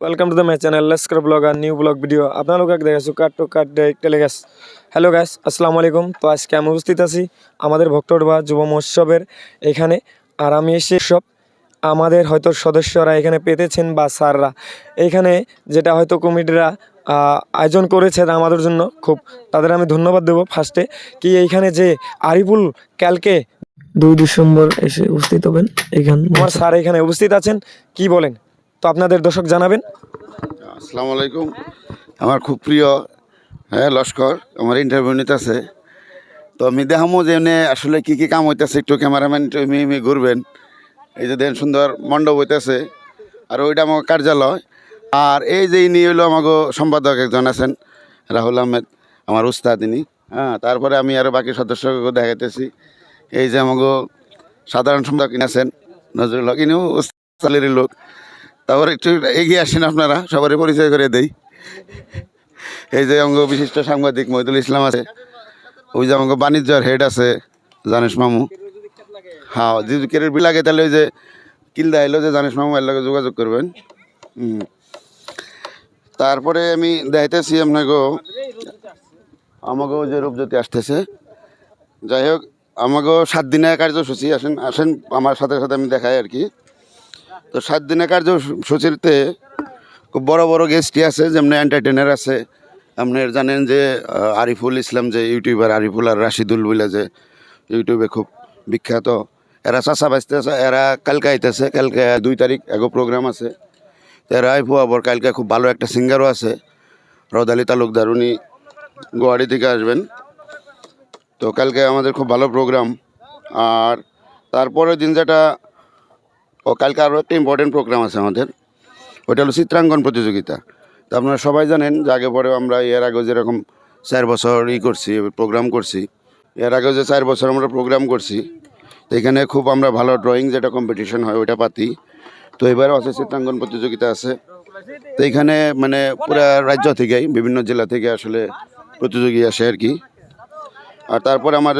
Welcome to the my channel Laskar blog R new blog video আপনালোকে দেখাচ্ছি cut to cut টেলিগাস hello guys আসসালামু আলাইকুম। তো আজকে আমি উপস্থিত আছি আমাদের ভক্তডবা যুব মহোৎসবের এখানে। আর আমি এসে সব আমাদের হয়তো সদস্যরা এখানে পেতেছেন বা স্যাররা। এইখানে যেটা হয়তো কমিটিরা আয়োজন করেছে আমাদের জন্য খুব তাদের আমি ধন্যবাদ দেবো ফার্স্টে কি এইখানে যে আরিফুল কালকে দুই ডিসেম্বর এসে উপস্থিত হবেন এখানে আমার স্যার এখানে উপস্থিত আছেন কি বলেন? তো আপনাদের দর্শক জানাবেন। আসসালামু আলাইকুম। আমার খুব প্রিয় হ্যাঁ লস্কর, আমার ইন্টারভিউ নিতে আছে। তো আমি দেখামো যে আসলে কী কী কাম হইতেছে, একটু ক্যামেরাম্যান একটু মি মি ঘুরবেন। এই যে দেন সুন্দর মণ্ডপ হইতেছে, আর ওইটা আমার কার্যালয়। আর এই যে ইনি হইল আমাকে সম্পাদক একজন আছেন, রাহুল আহমেদ, আমার উস্তাদ ইনি। হ্যাঁ তারপরে আমি আরও বাকি সদস্যকে দেখাইতেছি। এই যে আমাকে সাধারণ সম্পাদক ইনি আছেন, নজরুল হক। ইনিও উস্তাদের লোক। তারপর একটু এগিয়ে আসেন আপনারা, সবারই পরিচয় করে দেই। এই যে অঙ্গ বিশিষ্ট সাংবাদিক মহিদুল ইসলাম আছে, ওই যে অঙ্গ বাণিজ্যর হেড আছে, জানেশ মামু। হ্যাঁ যদি কেরের বিল লাগে তাহলে ওই যে কিলদা এলো যে জানেশ মামু, এর লগে যোগাযোগ করবেন। তারপরে আমি দেখাইতেছি আপনাকে, আমাকেও যে রূপজ্যোতি আসতেছে। যাই হোক, আমাকেও সাত দিনের কার্যসূচি, আসেন আসেন, আমার সাথে সাথে আমি দেখাই আর কি। তো সাত দিনের কার্যসূচিতে খুব বড় বড় গেস্টই আছে, যেমন এন্টারটেনার আছে। আপনার জানেন যে আরিফুল ইসলাম যে ইউটিউবার, আরিফুল আর রাশিদুল বলে যে ইউটিউবে খুব বিখ্যাত। এরা চাষা বাঁচতে আছে, এরা কালকে আইতেছে, কালকে দুই তারিখ এগো প্রোগ্রাম আছে। এরা আইফু আবার, কালকে খুব ভালো একটা সিঙ্গারও আছে, রদালি তালুকদার। উনি গুয়াহাটি থেকে আসবেন। তো কালকে আমাদের খুব ভালো প্রোগ্রাম আর তারপরের দিন যেটা ও কালকে আরও একটা ইম্পর্টেন্ট প্রোগ্রাম আছে আমাদের। ওটা হলো চিত্রাঙ্কন প্রতিযোগিতা। তো আপনারা সবাই জানেন যে আগে পরে আমরা এর আগে যেরকম চার বছর ই করছি প্রোগ্রাম করছি, এর আগে যে চার বছর আমরা প্রোগ্রাম করছি, তো এখানে খুব আমরা ভালো ড্রয়িং যেটা কম্পিটিশন হয় ওইটা পাতি। তো এবারও আছে চিত্রাঙ্কন প্রতিযোগিতা আছে। তো এখানে মানে পুরা রাজ্য থেকেই, বিভিন্ন জেলা থেকে আসলে প্রতিযোগী আসে আর কি। আর তারপরে আমার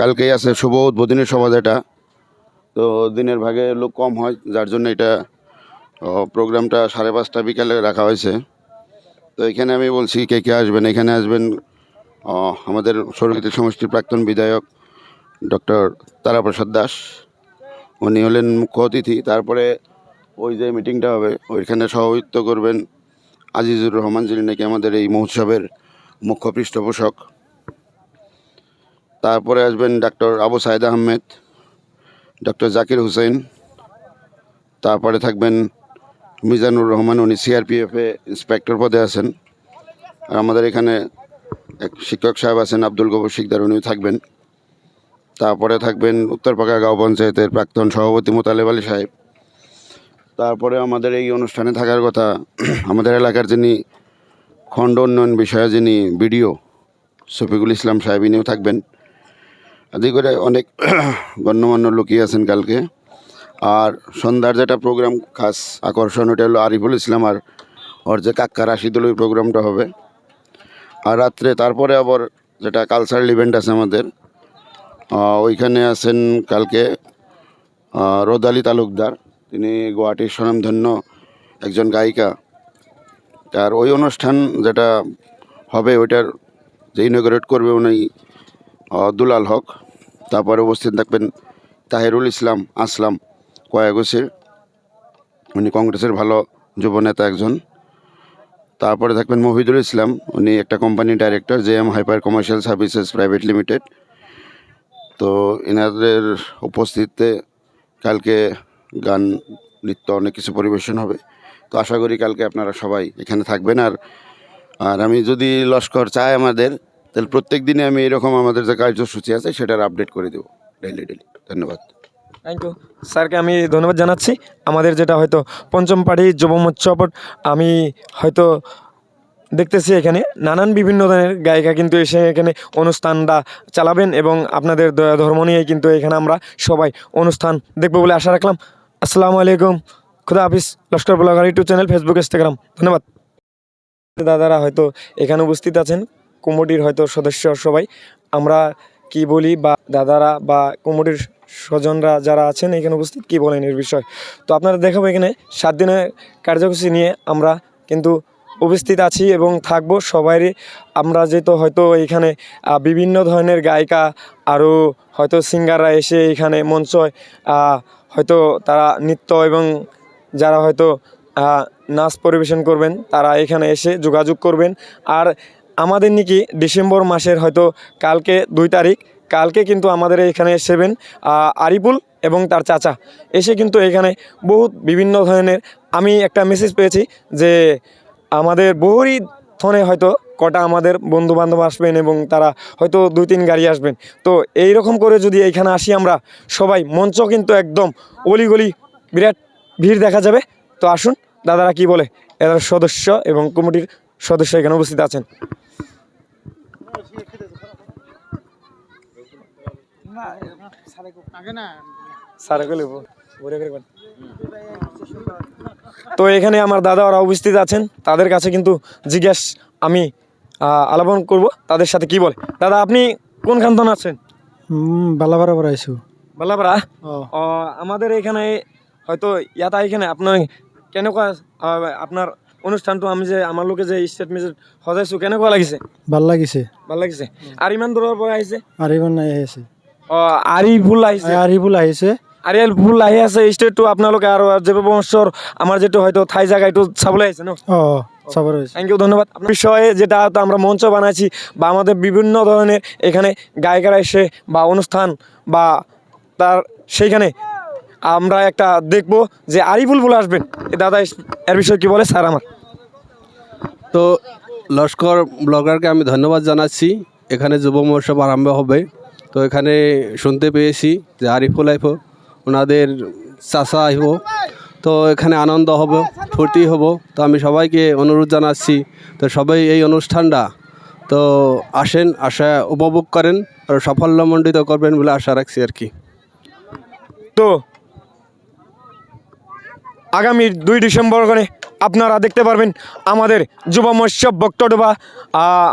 কালকেই আছে শুভ উদ্বোধনী সভা যেটা। তো দিনের ভাগে লোক কম হয়, যার জন্য এটা প্রোগ্রামটা সাড়ে পাঁচটা বিকালে রাখা হয়েছে। তো এখানে আমি বলছি কে কে আসবেন, এখানে আসবেন আমাদের সরকারি সমষ্টির প্রাক্তন বিধায়ক ডক্টর তারাপ্রসাদ দাস। উনি হলেন মুখ্য অতিথি। তারপরে ওই যে মিটিংটা হবে, ওইখানে সভাপতিত্ব করবেন আজিজুর রহমান, যিনি নাকি আমাদের এই মহোৎসবের মুখ্য পৃষ্ঠপোষক। তারপরে আসবেন ডাক্তার আবু সাইদ আহমেদ। ডক্টর জাকির হোসেন, তারপরে থাকবেন মিজানুর রহমান, উনি সিআরপিএফে ইন্সপেক্টর পদে আছেন। আর আমাদের এখানে এক শিক্ষক সাহেব আছেন, আব্দুল গবর শিকদার, উনিও থাকবেন। তারপরে থাকবেন উত্তরপাকা গাঁও পঞ্চায়েতের প্রাক্তন সভাপতি মোতালেব আলী সাহেব। তারপরে আমাদের এই অনুষ্ঠানে থাকার কথা, আমাদের এলাকার যিনি খণ্ড উন্নয়ন বিষয়ে, যিনি বিডিও, শফিকুল ইসলাম সাহেব, ইনিও থাকবেন। আদি করে অনেক গণ্যমান্য লোকই আছেন কালকে। আর সন্ধ্যার যেটা প্রোগ্রাম খাস আকর্ষণ ওটা হলো আরিফুল ইসলাম আর ওর যে কাক্কা রাশিদুল, ওই প্রোগ্রামটা হবে। আর রাত্রে তারপরে আবার যেটা কালচারাল ইভেন্ট আছে আমাদের ওইখানে আছেন কালকে রোদালি তালুকদার। তিনি গুয়াহাটির স্বনামধন্য একজন গায়িকা। আর ওই অনুষ্ঠান যেটা হবে, ওইটার যে ইনোগ্রেট করবে উনি দুলাল হক। তারপরে উপস্থিত থাকবেন তাহেরুল ইসলাম আসলাম কয়াগসির। উনি কংগ্রেসের ভালো যুবনেতা একজন। তারপরে থাকবেন মহিদুল ইসলাম। উনি একটা কোম্পানির director J M hyper commercial services private limited তো এনাদের উপস্থিতিতে কালকে গান, নৃত্য অনেক কিছু পরিবেশন হবে। তো আশা করি কালকে আপনারা সবাই এখানে থাকবেন। আর আর আমি যদি লস্কর চাই আমাদের তাহলে প্রত্যেক দিনে আমি এরকম আমাদের যে কার্যসূচি আছে, সেটার আপডেট করে দেবো ডেলি ডেলি ধন্যবাদ। থ্যাংক ইউ স্যারকে আমি ধন্যবাদ জানাচ্ছি। আমাদের যেটা হয়তো পঞ্চম পাড়ি যুব আমি হয়তো দেখতেছি এখানে, নানান বিভিন্ন ধরনের গায়িকা কিন্তু এসে এখানে অনুষ্ঠানটা চালাবেন এবং আপনাদের ধর্ম নিয়ে কিন্তু এখানে আমরা সবাই অনুষ্ঠান দেখব বলে আশা রাখলাম। আসসালামু আলাইকুম। খুদা হাফিজ, Laskar blogger YouTube channel Facebook Instagram ধন্যবাদ। দাদারা হয়তো এখানে উপস্থিত আছেন। কমিটির হয়তো সদস্য সবাই। আমরা কি বলি বা দাদারা বা কমিটির স্বজনরা যারা আছেন এখানে উপস্থিত, কি বলেন এর বিষয়? তো আপনারা দেখাবো এখানে, সাত দিনের কার্যসূচি নিয়ে আমরা কিন্তু উপস্থিত আছি এবং থাকব। সবারই আমরা যেহেতু হয়তো এখানে বিভিন্ন ধরনের গায়িকা আরও হয়তো সিঙ্গাররা এসে এখানে মঞ্চয় হয়তো তারা নৃত্য এবং যারা হয়তো নাচ পরিবেশন করবেন, তারা এখানে এসে যোগাযোগ করবেন। আর আমাদের নাকি ডিসেম্বর মাসের হয়তো কালকে দুই তারিখ, কালকে কিন্তু আমাদের এখানে এসেবেন আরিপুল এবং তার চাচা এসে কিন্তু এখানে বহুত বিভিন্ন ধরনের, আমি একটা মেসেজ পেয়েছি যে আমাদের বহুরই থনে হয়তো কটা আমাদের বন্ধু বান্ধব আসবেন এবং তারা হয়তো দুই তিন গাড়ি আসবেন। তো এই রকম করে যদি এইখানে আসি আমরা সবাই, মঞ্চ কিন্তু একদম অলিগলি বিরাট ভিড় দেখা যাবে। তো আসুন, দাদারা কি বলে? এদের সদস্য এবং কমিটির সদস্য এখানে উপস্থিত আছেন স্যারে কইলে বল, বলে করে বল। তো এখানে আমার দাদা ওরা উপস্থিত আছেন। তাদের কাছে কিন্তু জিজ্ঞেস আমি আলাপন করব। তাদের সাথে কি বলে? দাদা আপনি কোন খানতন আছেন? বালা বারা আইছো বাল্লাপাড়া ও। আমাদের এখানে হয়তো ইয়াতা এখানে আপনার কেনেকুৱা আপনার অনুষ্ঠানটো আমি যে আমার লোকে যে ষ্টেট মেজেট সজাইছোঁ কেনেকুৱা লাগিছে? ভালো লাগিছে। ভালো লাগিছে। আৰু ইমান দূৰৰ পৰা আহিছে? আৰু ইমান নাই আহিছে। আৰি আহিছে। আৰিফুল আহিছে। আৰিয়াল ফুল আহি আছে ষ্টেটটো আপোনালোকে আৰু জীৱ বংশৰ আমাৰ যিটো হয়তো ঠাই জাগা এইটো চাবলৈ আহিছে ন? ও চাবার থ্যাংক ইউ ধন্যবাদ। বিষয়ে যেটা হয়তো আমরা মঞ্চ বানাইছি বা আমাদের বিভিন্ন ধরনের এখানে গায়িকারা এসে বা অনুষ্ঠান বা তার সেইখানে আমরা একটা দেখব যে আরিফুল বলে আসবেন দাদা এর বিষয়ে কি বলে? স্যার আমার। তো লস্কর ব্লগারকে আমি ধন্যবাদ জানাচ্ছি। এখানে যুব মহোৎসব আরম্ভ হবে। তো এখানে শুনতে পেয়েছি যে আরিফুল আইফ ওনাদের চাষা আইব তো এখানে আনন্দ হবে, ফুর্তি হব। তো আমি সবাইকে অনুরোধ জানাচ্ছি, তো সবাই এই অনুষ্ঠানটা তো আসেন, আশা উপভোগ করেন আর সাফল্যমণ্ডিত করবেন বলে আশা রাখছি আর কি। তো আগামী দুই ডিসেম্বর করে আপনারা দেখতে পারবেন আমাদের যুব মৎস্যব বক্তডোবা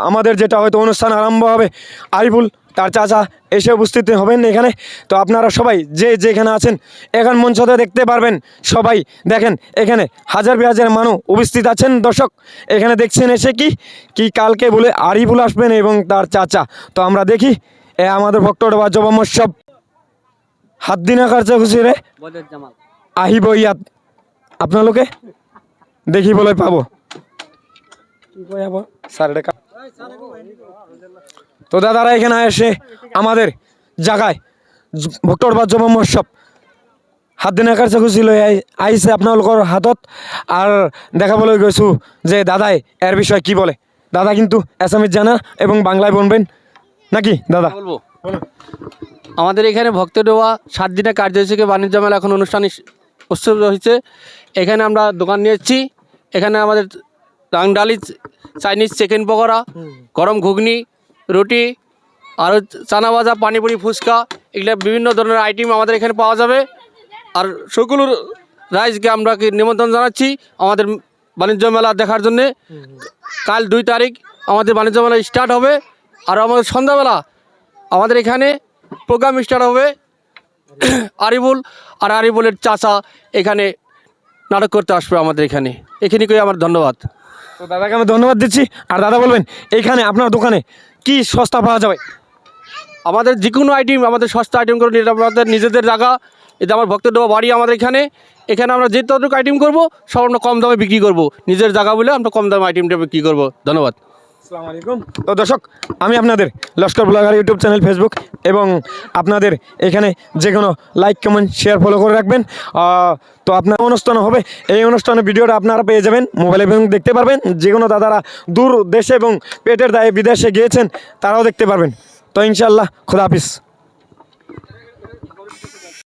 আমাদের যেটা হয়তো অনুষ্ঠান আরম্ভ হবে, আরিফুল তার চাচা এসে উপস্থিত হবেন এখানে। তো আপনারা সবাই যে যেখানে আছেন এখন মঞ্চতে দেখতে পারবেন সবাই। দেখেন এখানে হাজার হাজার মানুষ উপস্থিত আছেন। দর্শক এখানে দেখছেন এসে কি? কি কালকে বলে আরিফুল আসবেন এবং তার চাচা। তো আমরা দেখি এ আমাদের ভক্তডোবা যুব মৎস্যব হাত দিনা কার্যসূচী রে আহিব ইয়াত আপোনালোকে দেখিবলৈ পাব। তো দাদারা এখানে এসে আমাদের জায়গায় ভক্তৰ বা যুৱ মহোৎসৱ হাত দিনা কাৰ্যসূচী লৈ আহি- আহিছে আপোনালোকৰ হাতত। আৰু দেখাবলৈ গৈছোঁ যে দাদাই এর বিষয়ে কি বলে। দাদা কিন্তু অ্যাসামিজ জানা এবং বাংলায় বলবেন। নাকি, দাদা? বলব? আমাদের এখানে ভক্তডোয়া সাত দিনের কার্যসূচিকে বাণিজ্য মেলা এখন অনুষ্ঠান উৎসব হয়েছে এখানে আমরা দোকান নিয়ে এসেছি। এখানে আমাদের রাংডালি চাইনিজ চিকেন পকোড়া, গরম ঘুগনি রুটি, আর চানা ভাজা, পানিপুরি, ফুচকা, এগুলো বিভিন্ন ধরনের আইটেম আমাদের এখানে পাওয়া যাবে। আর সকল রাইজকে আমরা নিমন্ত্রণ জানাচ্ছি আমাদের বাণিজ্য মেলা দেখার জন্যে। কাল দুই তারিখ আমাদের বাণিজ্য মেলা স্টার্ট হবে। আর আমাদের সন্ধ্যাবেলা আমাদের এখানে প্রোগ্রাম স্টার্ট হবে। আরিবুল আর আরিবুলের চাচা এখানে নাটক করতে আসবে আমাদের এখানে। এখানে করে আমার ধন্যবাদ। তো দাদাকে আমি ধন্যবাদ দিচ্ছি। আর দাদা বলবেন, এইখানে আপনার দোকানে কি সস্তা পাওয়া যাবে? আমাদের যে কোনো আইটেম আমাদের সস্তা আইটেম করে আমাদের নিজেদের জায়গা এটা আমার ভক্তের দেওয়া বাড়ি আমাদের এখানে এখানে আমরা যে ততটুকু আইটেম করব, সব আমরা কম দামে বিক্রি করব। নিজের জায়গা বলে আমরা কম দামে আইটেমটা বিক্রি করব। ধন্যবাদ। তো দর্শক, আমি আপনাদের Laskar blogger YouTube channel Facebook এবং আপনাদের এখানে যে কোনো লাইক কমেন্ট শেয়ার ফলো করে রাখবেন। তো আপনার অনুষ্ঠান হবে। এই অনুষ্ঠানের ভিডিওটা আপনারা পেয়ে যাবেন। মোবাইলে এবং দেখতে পারবেন। যে কোনো দাদারা দূর দেশে এবং পেটের দায়ে বিদেশে গিয়েছেন, তারাও দেখতে পারবেন। তো ইনশাল্লাহ খোদা হাফিজ।